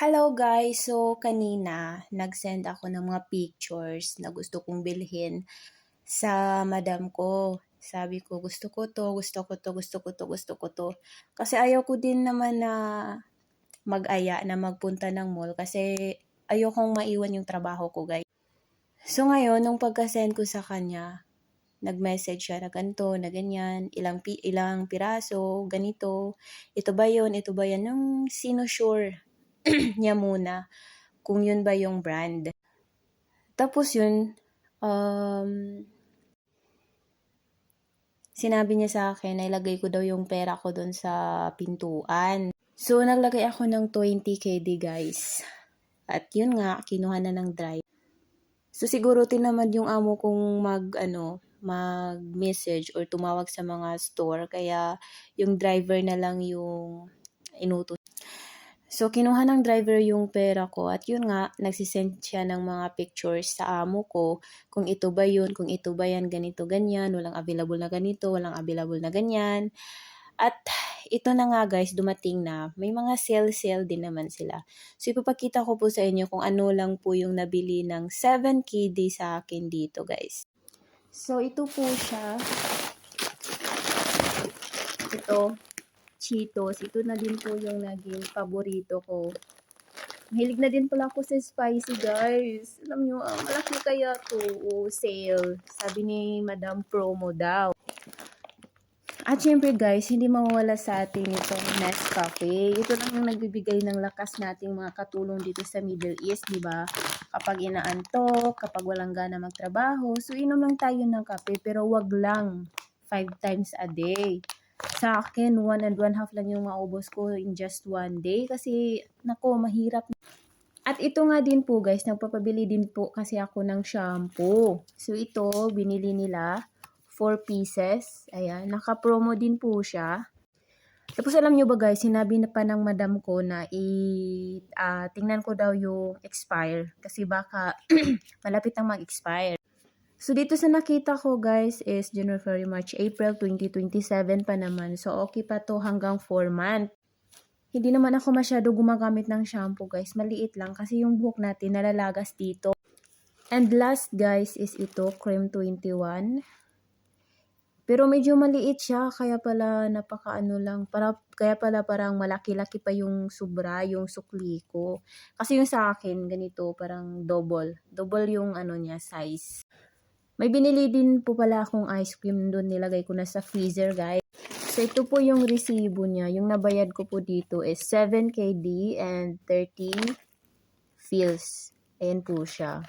Hello guys! So, kanina, nag-send ako ng mga pictures na gusto kong bilhin sa madam ko. Sabi ko, gusto ko to, gusto ko to, gusto ko to, gusto ko to. Kasi ayaw ko din naman na mag-aya na magpunta ng mall kasi ayaw kong maiwan yung trabaho ko guys. So ngayon, nung pagka-send ko sa kanya, nag-message siya na ganito, na ganyan, ilang, pi- ilang piraso, ganito, ito ba yon ito ba yan, yung sino sure niya muna kung yun ba yung brand. Tapos yun, um, sinabi niya sa akin na ilagay ko daw yung pera ko doon sa pintuan. So, naglagay ako ng 20 KD guys. At yun nga, kinuha na ng drive. So, siguro tinamad yung amo kong mag, ano, mag-message or tumawag sa mga store. Kaya, yung driver na lang yung inutos. So, kinuha ng driver yung pera ko at yun nga, nagsisend siya ng mga pictures sa amo ko kung ito ba yun, kung ito ba yan, ganito, ganyan, walang available na ganito, walang available na ganyan. At ito na nga guys, dumating na. May mga sale-sale din naman sila. So, ipapakita ko po sa inyo kung ano lang po yung nabili ng 7KD sa akin dito guys. So, ito po siya. Ito, Cheetos. Ito na din po yung naging paborito ko. Mahilig na din pala ako sa spicy, guys. Alam nyo, ah, malaki kaya to o sale. Sabi ni Madam Promo daw. At syempre guys, hindi mawawala sa atin itong Nescafe. Ito lang yung nagbibigay ng lakas nating mga katulong dito sa Middle East, di ba? Kapag inaantok, kapag walang gana magtrabaho, so inom lang tayo ng kape, pero wag lang 5 times a day. Sa akin, one and one half lang yung maubos ko in just one day kasi, nako, mahirap. At ito nga din po guys, nagpapabili din po kasi ako ng shampoo. So ito, binili nila 4 pieces. Ayan, naka-promo din po siya. Tapos alam nyo ba guys, sinabi na pa ng madam ko na i ah, tingnan ko daw yung expire kasi baka malapit ang mag-expire. So dito sa nakita ko guys is January, February, March, April 2027 pa naman. So okay pa to hanggang 4 month. Hindi naman ako masyado gumagamit ng shampoo guys. Maliit lang kasi yung buhok natin nalalagas dito. And last guys is ito, Cream 21. Pero medyo maliit siya, kaya pala napakaano lang, para, kaya pala parang malaki-laki pa yung sobra, yung sukli ko. Kasi yung sa akin, ganito, parang double. Double yung ano niya, size. May binili din po pala akong ice cream doon, nilagay ko na sa freezer, guys. So, ito po yung resibo niya. Yung nabayad ko po dito is 7 KD and 30 feels. Ayan po siya.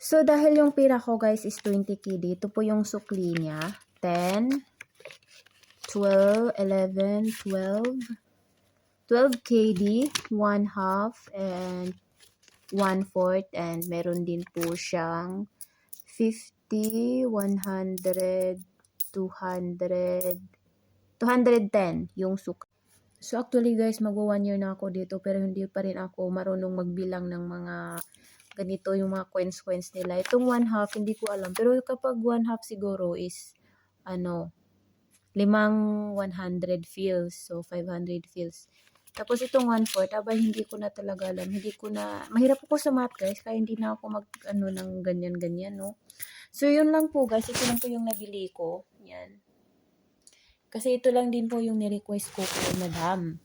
So, dahil yung pira ko, guys, is 20 KD, ito po yung sukli niya. 10, 12, 11, 12, 12 KD, 1 half, and 1 fourth, and meron din po siyang 50, 100, 200, 210 yung sukli. So, actually, guys, magwa 1 year na ako dito, pero hindi pa rin ako marunong magbilang ng mga ganito yung mga coins-coins nila. Itong one half, hindi ko alam. Pero kapag one half siguro is, ano, limang 100 feels. So, 500 feels. Tapos itong one fourth, aba hindi ko na talaga alam. Hindi ko na, mahirap ako sa math guys, kaya hindi na ako mag, ano, ng ganyan-ganyan, no. So, yun lang po guys. Ito lang po yung nabili ko. Yan. Kasi ito lang din po yung ni-request ko kay madam.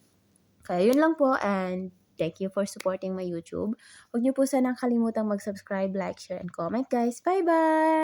Kaya yun lang po and Thank you for supporting my YouTube. Huwag niyo po sanang kalimutang mag-subscribe, like, share, and comment guys. Bye-bye!